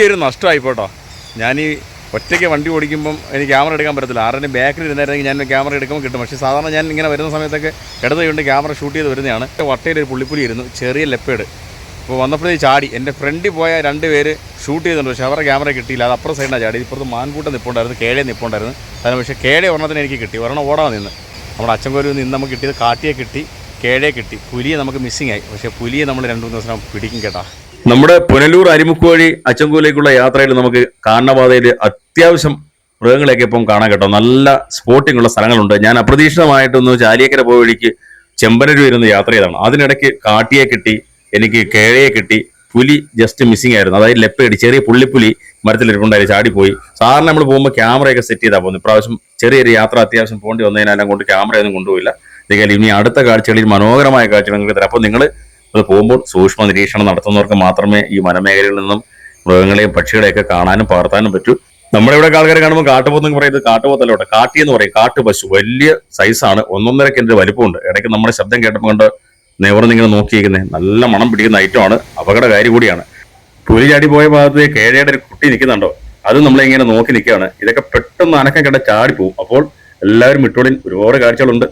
വലിയൊരു നഷ്ടമായി പോട്ടോ ഞാൻ ഈ ഒറ്റയ്ക്ക് വണ്ടി ഓടിക്കുമ്പം എനിക്ക് ക്യാമറ എടുക്കാൻ പറ്റത്തില്ല. ആരുടെ ബാക്കിൽ ഇരുന്നായിരുന്നെങ്കിൽ ഞാൻ ക്യാമറ എടുക്കുമ്പോൾ കിട്ടും. പക്ഷേ സാധാരണ ഞാൻ ഇങ്ങനെ വരുന്ന സമയത്തൊക്കെ ഇടതുകൊണ്ട് ക്യാമറ ഷൂട്ട് ചെയ്ത് വരുന്നതാണ്. വട്ടയിൽ ഒരു പുള്ളിപ്പുലി ഇരുന്നു. ചെറിയ ലെപ്പേട്. അപ്പോൾ വന്നപ്പോഴേ ചാടി. എന്റെ ഫ്രണ്ടിൽ പോയ രണ്ട് പേര് ഷൂട്ട് ചെയ്തിട്ടുണ്ട്. പക്ഷേ അവരുടെ ക്യാമറ കിട്ടിയില്ല. അത് അപ്പുറം സൈഡിനാണ് ചാടി ഇപ്പുറത്ത് മാൻകൂട്ടം നിപ്പുണ്ടായിരുന്നു. കേഴെ നിപ്പുണ്ടായിരുന്നു. അതിന് പക്ഷേ കേഴെ ഒരെണ്ണത്തിന് എനിക്ക് കിട്ടി. ഒരെണ്ണം ഓടാൻ നിന്ന്. നമ്മുടെ അച്ചൻകോരിൽ നിന്ന് നമുക്ക് കിട്ടിയത് കാട്ടിയെ കിട്ടി കേഴെ കിട്ടി. പുലിയെ നമുക്ക് മിസ്സിംഗ് ആയി. പക്ഷേ പുലിയെ നമ്മൾ രണ്ട് മൂന്ന് ദിവസം പിടിക്കും കേട്ടാ. നമ്മുടെ പുനലൂർ അരിമുക്ക് വഴി അച്ചങ്കൂലേക്കുള്ള യാത്രയിൽ നമുക്ക് കാണപാതയിൽ അത്യാവശ്യം മൃഗങ്ങളെയൊക്കെ ഇപ്പം കാണാൻ കേട്ടോ. നല്ല സ്പോട്ടിംഗ് ഉള്ള സ്ഥലങ്ങളുണ്ട്. ഞാൻ അപ്രതീക്ഷിതമായിട്ടൊന്ന് ചാലിയേക്കര പോയ വഴിക്ക് ചെമ്പനൂർ വരുന്ന യാത്ര ചെയ്താണ് അതിനിടയ്ക്ക് കാട്ടിയെ കിട്ടി എനിക്ക് കേഴയെ കിട്ടി പുലി ജസ്റ്റ് മിസ്സിംഗ് ആയിരുന്നു. അതായത് ലെപ്പേടി ചെറിയ പുള്ളിപ്പുലി മരത്തിലിരിപ്പുണ്ടായി ചാടിപ്പോയി. സാറിന് നമ്മൾ പോകുമ്പോൾ ക്യാമറയൊക്കെ സെറ്റ് ചെയ്താൽ പോകുന്നു ഇപ്രാവശ്യം ചെറിയൊരു യാത്ര അത്യാവശ്യം പോകേണ്ടി വന്നതിനാൽ കൊണ്ട് ക്യാമറയൊന്നും കൊണ്ടുപോയില്ല. എന്തെങ്കിലും ഇനി അടുത്ത കാഴ്ചകളിൽ മനോഹരമായ കാഴ്ചകൾ നിങ്ങൾക്ക് തരാം. അപ്പോൾ നിങ്ങൾ അത് പോകുമ്പോൾ സൂക്ഷ്മ നിരീക്ഷണം നടത്തുന്നവർക്ക് മാത്രമേ ഈ വനമേഖലയിൽ നിന്നും മൃഗങ്ങളെയും പക്ഷികളെയൊക്കെ കാണാനും പകർത്താനും പറ്റൂ. നമ്മുടെ ഇവിടെ ആൾക്കാർ കാണുമ്പോൾ കാട്ടുപോത്തെന്ന് പറയുന്നത് കാട്ടുപോത്തല്ല കേട്ടോ എന്ന് പറയും. കാട്ടുപശു വലിയ സൈസാണ് ഒന്നൊന്നര കിന്റെ വലിപ്പമുണ്ട്. ഇടയ്ക്ക് നമ്മുടെ ശബ്ദം കേട്ടപ്പോൾ കൊണ്ട് നിവർന്നിങ്ങനെ നോക്കിയിരിക്കുന്നത് നല്ല മണം പിടിക്കുന്ന ഐറ്റമാണ് അപകടകാരി കൂടിയാണ്. പുലി ചാടി പോയ ഭാഗത്ത് കേഴയുടെ ഒരു കുട്ടി നിൽക്കുന്നുണ്ടോ? അത് നമ്മളിങ്ങനെ നോക്കി നിൽക്കുകയാണ്. ഇതൊക്കെ പെട്ടെന്ന് അനക്കം കേട്ട ചാടിപ്പോവും. അപ്പോൾ എല്ലാവരും വിട്ടോളിൻ ഒരുപാട് കാഴ്ചകളുണ്ട്.